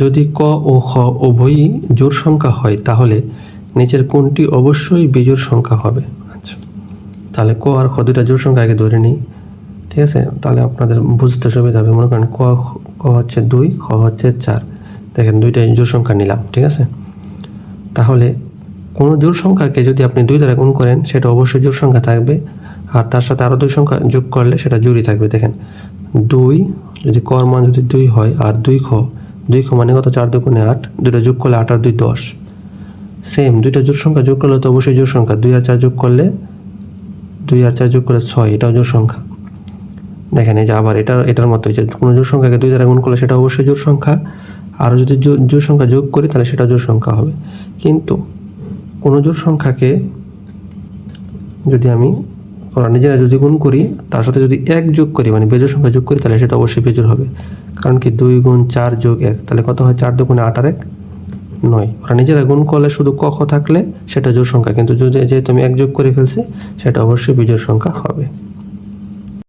যদি ক ও খ উভয়ই জোর সংখ্যা হয়, তাহলে নিচের কোনটি অবশ্যই বিজোর সংখ্যা হবে? আচ্ছা তাহলে ক আর খ দুইটা জোর সংখ্যা আগে ধরে নিই, ঠিক আছে? তাহলে আপনাদের বুঝতে সুবিধা হবে। মনে করেন ক ক হচ্ছে দুই, খ হচ্ছে চার। দেখেন দুইটাই জোড় সংখ্যা নিলাম, ঠিক আছে? তাহলে কোনো জোর সংখ্যাকে যদি আপনি দুই দ্বারা গুণ করেন, সেটা অবশ্যই জোড় সংখ্যা থাকবে। আর তার সাথে আরও দুই সংখ্যা যোগ করলে সেটা জোড়ই থাকবে। দেখেন, দুই, যদি কর মান যদি দুই হয়, আর দুই খ দুই খ মানে কত? চার দুগুণে আট। দুটো যোগ করলে আট আর দুই দশ। সেম দুইটা জোড় সংখ্যা যোগ করলে তো অবশ্যই জোড় সংখ্যা। দুই আর চার যোগ করলে দুই আর চার যোগ করলে ছয়, এটাও জোড় সংখ্যা। দেখেন, এই যে আবার এটা, এটার মতো যে কোনো জোড় সংখ্যাকে দুই দ্বারা গুণ করলে সেটা অবশ্যই জোড় সংখ্যা। আর যদি জো- জোড় সংখ্যা যোগ করি, তাহলে সেটা জোড় সংখ্যা হবে। কিন্তু কোনো জোড় সংখ্যাকে যদি আমি ওরা নিজেরা যদি গুণ করি, তার সাথে যদি এক যোগ করি মানে বেজোর সংখ্যা যোগ করি, তাহলে সেটা অবশ্যই বেজোর হবে। কারণ কি দুই গুণ চার যোগ এক, তাহলে কত হয়? চার দুগুণে আট আর এক, নয়। ওরা নিজেরা গুণ করলে শুধু কখ থাকলে সেটা জোর সংখ্যা। কিন্তু যদি যেহেতু আমি এক যোগ করে ফেলছি, সেটা অবশ্যই বিজোর সংখ্যা হবে।